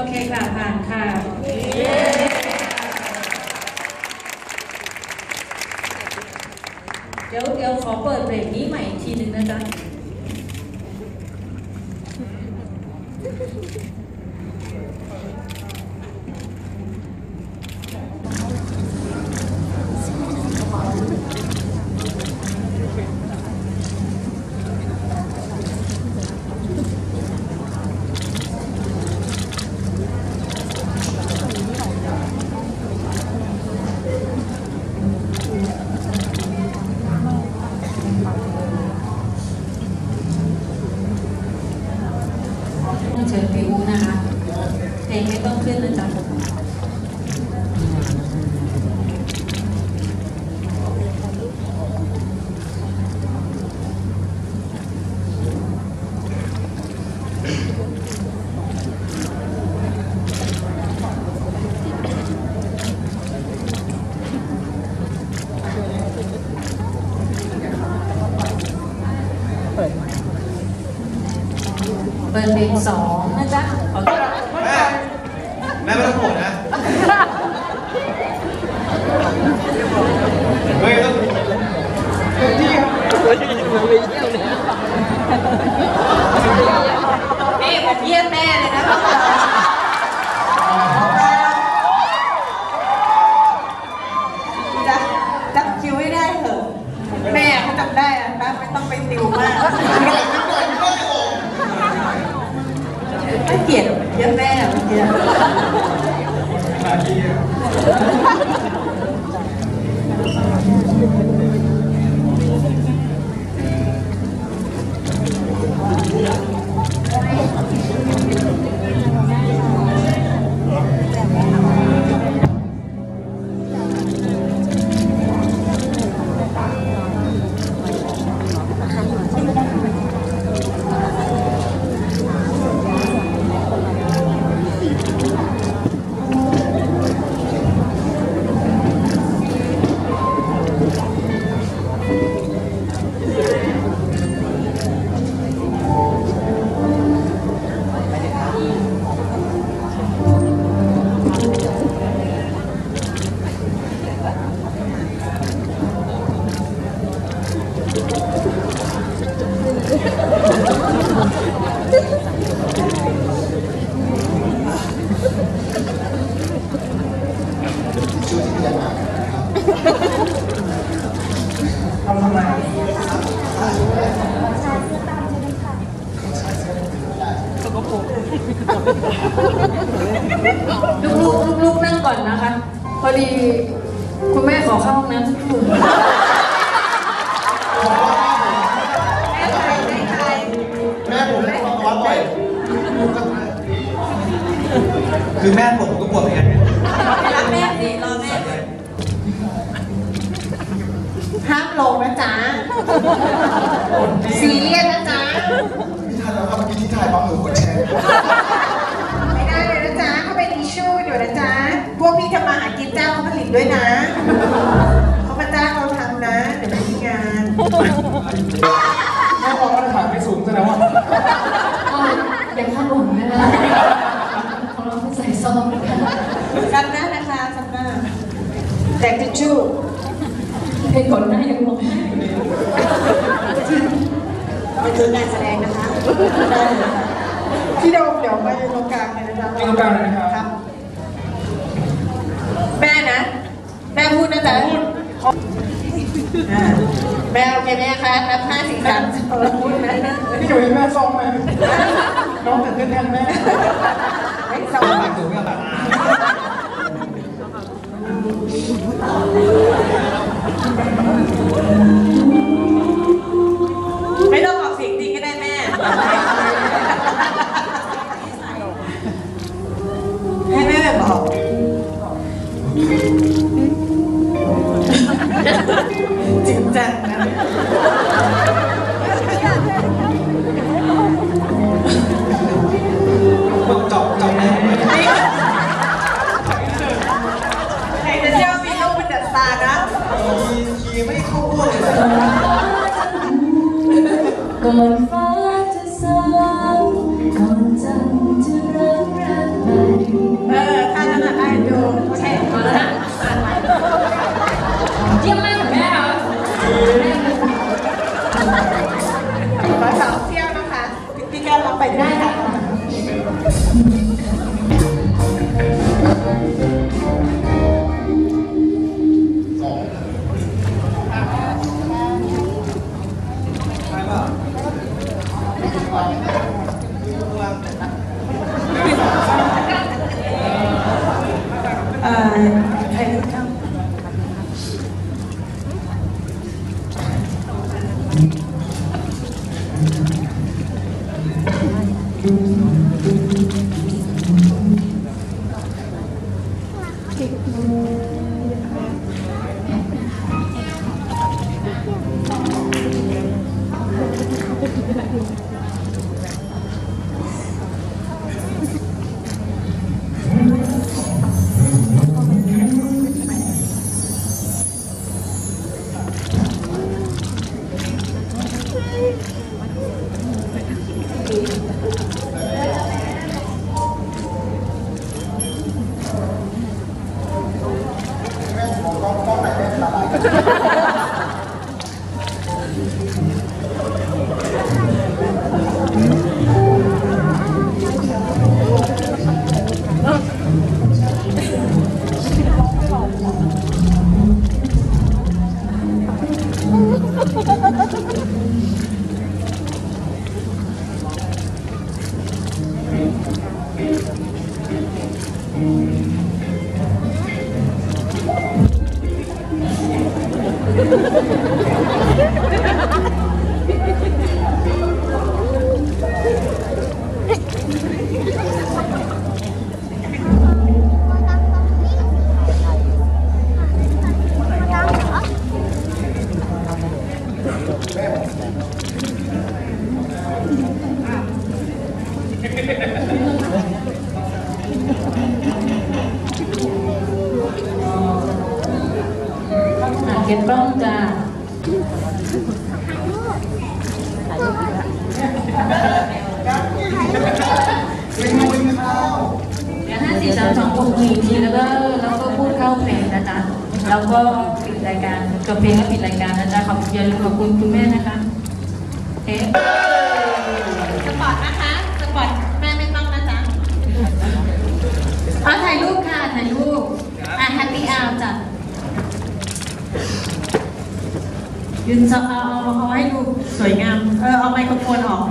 โอเคค่ะผ่านค่ะเดี๋ยวเดี๋ยวขอเปิดเบรกนี้ใหม่อีกทีหนึ่งนะจ๊ะ ต้องเชิญพี่อูนะคะเพลงไม่ต้องขึ้นนะจ๊ะ เปิดเพลงสองนะจ๊ะขอ แม่แม่ไม่ต้องโกรธนะ เฮ้ยต้อง นี่ผมเยี่ยมแม่เลยนะ จะจับคิวให้ได้เถอะ แม่เขาจำได้อะนะไม่ต้องไปติวมากไม่เกลียดเยอะแม่เมื่อกี้ ลู กๆนั่งก่อนนะคะ พอดีคุณแม่ขอเข้าห้องน้ำสักครู่แม่ผมปัสสาวะบ่อยคือแม่ผมก็ปวดเหมือนกันเนี่ยรับแม่สิรอแม่ด้วยห้ามลงนะจ๊ะซีเรียสนะจ๊ะพี่ทันแล้วครับเมื่อกี้ที่ถ่ายปั๊มหนูกดแชร์ ไม่ได้เลยนะจ๊ะเขาเป็นอิชชูอยู่นะจ๊ะพวกพี่ ทำมาหากินจ้างเขาผลิตด้วยนะเขามาจ้างเราทำนะเดี๋ยวไม่มีงานแม่ความมาตรฐานไม่สูงแสดงว่าก็ยังขนมนะคะของเราไม่ใส่ซองนะคะซับหน้านะคะซับหน้าแจกทิชชู่เพลงก่อนหน้ายังร้องไห้อยู่เลยไปดูการแสดงนะคะได้เลยค่ะพี่โดมเดี๋ยวไปตรงกลางเลยนะจ๊ะที่ตรงกลางเลยนะครับครับ แม่นะ แม่พูดนะจ๊ะอ่าแม่โอเคไหมคะนับห้าสี่สามสองพูดนะพี่อยู่ให้แม่ซ้อมไหมน้องตื่นเต้นแทนแม่ไม่สองปากสูงกับปาก ไปได้ค่ะ เอ่ Ha ha ha ha! เพลงแล้วปิดรายการนะจ๊ะขอบอย่าลืมขอบคุณคุณแม่นะคะเอ๊ะสปอร์ตนะคะสปอร์ตแม่ไม่ต้องนะจ๊ะเอาถ่ายรูปค่ะถ่ายรูปอะแฮปปี้อาวจ้ะยืนจะเอาเอาเอาให้ดูสวยงามเออเอาไมโครโฟนออก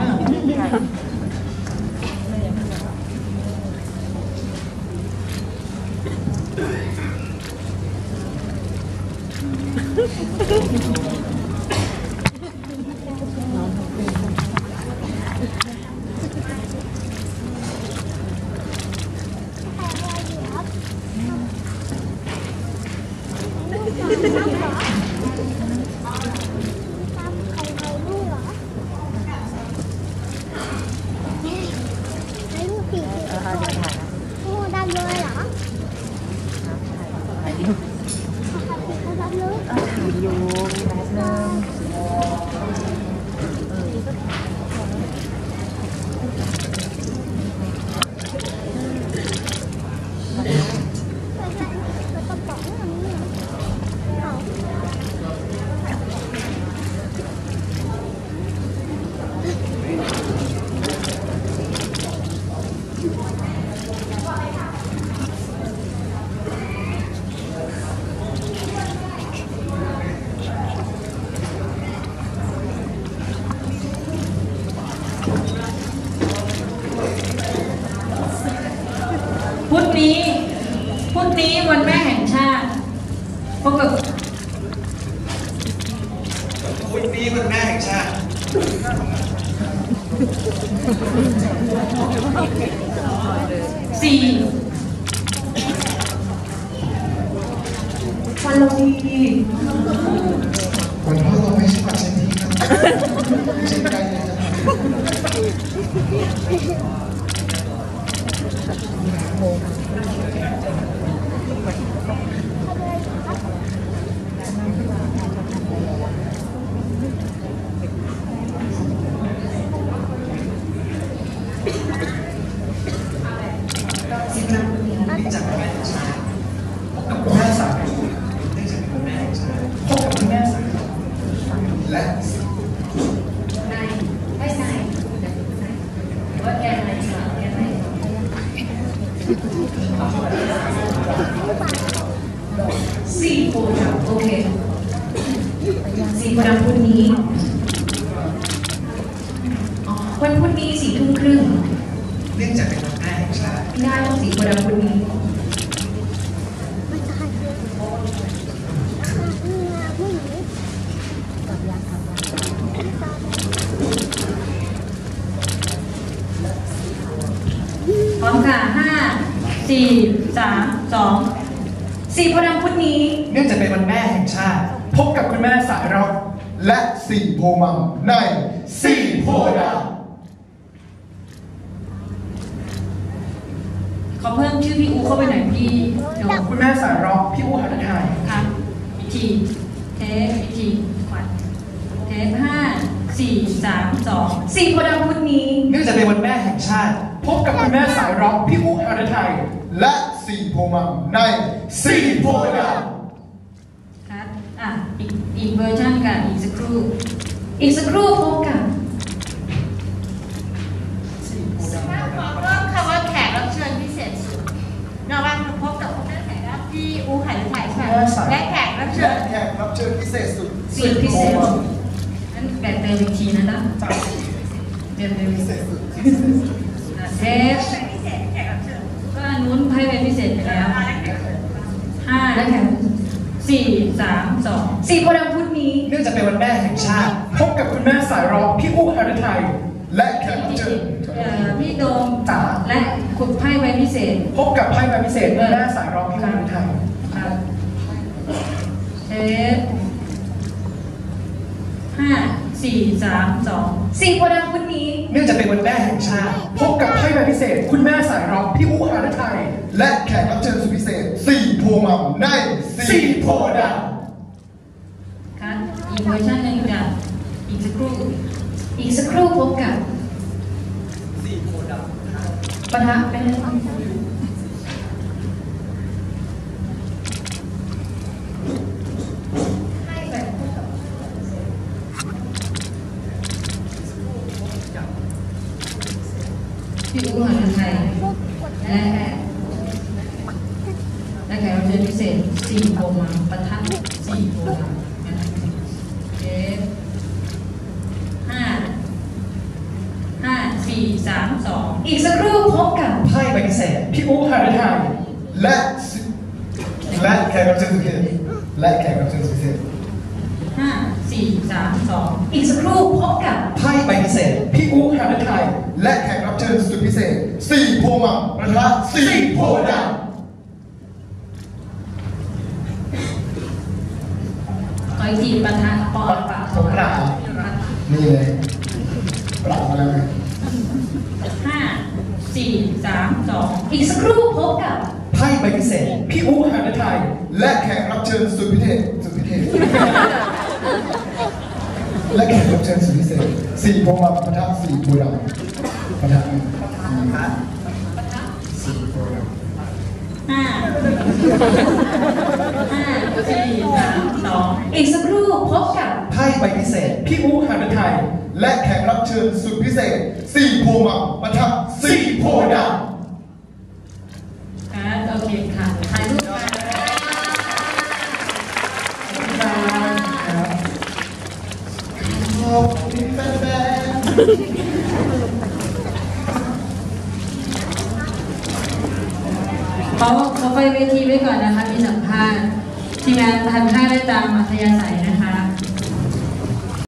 ハハハハ! เ Halloween. Bueno, no me hice pacientita. Se cae ella. พธิ์ดำพุธนี้พร้อมค่ะห้าสี่สามสองสี่พธิ์ดำพุธนี้ เนื่องจากเป็นวันแม่แห่งชาติ พบกับคุณแม่สายร็อกและสี่โพมัมในสี่โพดา วขอเพิ่มชื่อพี่อูเข้าไปหน่อยพี่โดมคุณแม่สายร็อกพี่อู้หันถ่ายครับพิธีเทปพิธีขวัญเทปห้าสี่สามสองสี่โพธิ์ดำพุธนี้เนื่องจากเป็นวันแม่แห่งชาติ พบกับคุณแม่สายร็อกพี่อู้หันถ่ายและสี่โพมัมในสี่โพดาวครับอะอีกอีกเวอร์ชันกันอีกสักครู่อีกสักครู่พบกับ แขกรับเชิและญแขกรับเชิญพิเศษสุดสุดพิเศษนั่นแบ่งเติมอีกทีนะนะเติมเติมพิเศษสุดอะเทปพิเศษแขกรับเชิญก็อันนู้นให้เป็นพิเศษไปแล้วห้าแล้วแถมสี่สามสองสี่โพธิ์ดำพุธนี้ เนื่องจากเป็นวันแม่แห่งชาติ พบกับคุณแม่สายร็อกพี่อู้หันถ่ายและแขกรับพี่เชิญเอ่อพี่โดมจ๋าและขุดไพ่ใบพิเศษ พบกับไพ่ใบพิเศษคุณแม่สายร็อกพี่อู้หันถ่ายครับเทป ห้าสี่สามสองสี่โพธิ์ดำพุธนี้ เนื่องจากเป็นวันแม่แห่งชาติ พบกับไพ่ใบพิเศษ คุณแม่สายร็อกพี่อู้หันถ่ายและแขกรับเชิญสุดพิเศษสี่โพมัมในสี่โพดาวครับอีกเวอร์ชันหนึ่งจ้ะอีกสักครู่ อีกสักครู่พบกับสี่โพดาวปะทะเป็น 4 3 2 อีกสักครู่พบกับไพ่ใบเกษตรพี่อู้หาทางและและแขกรับเชิญสุดพิเศษและแขกรับเชิญสุดพิเศษ5 4 3 2 อีกสักครู่พบกับไพ่ใบพิเศษ พี่อู๋หาไทายและแขกรับเชิญสุดพิเศษสี่โพมังประทะสี่โพดาคอยทีประธานปอปะปะนี่เลย สี่สามสองอีกสักครู่พบกับไพ่ใบพิเศษ พี่อู้หันถ่ายและแขกรับเชิญสุดพิเศษสุดพิเศษและแขกรับเชิญสุดพิเศษสี่โพมัมประทะสี่โพดาวประทะสี่สี่โพดาวห้าห้าสี่สามสองอีกสักครู่พบกับไพ่ใบพิเศษ พี่อู้หันถ่าย และแขกรับเชิญสุดพิเศษสี่โพมัมประทะสี่โพดาวอ่าโอเคค่ะถ่ายรูปกันขอบคุณแฟนเขาเขาไปเวทีไว้ก่อนนะคะ มีสัมภาษณ์ทีมงานทานข้าวได้ตามอัธยาศัยนะคะ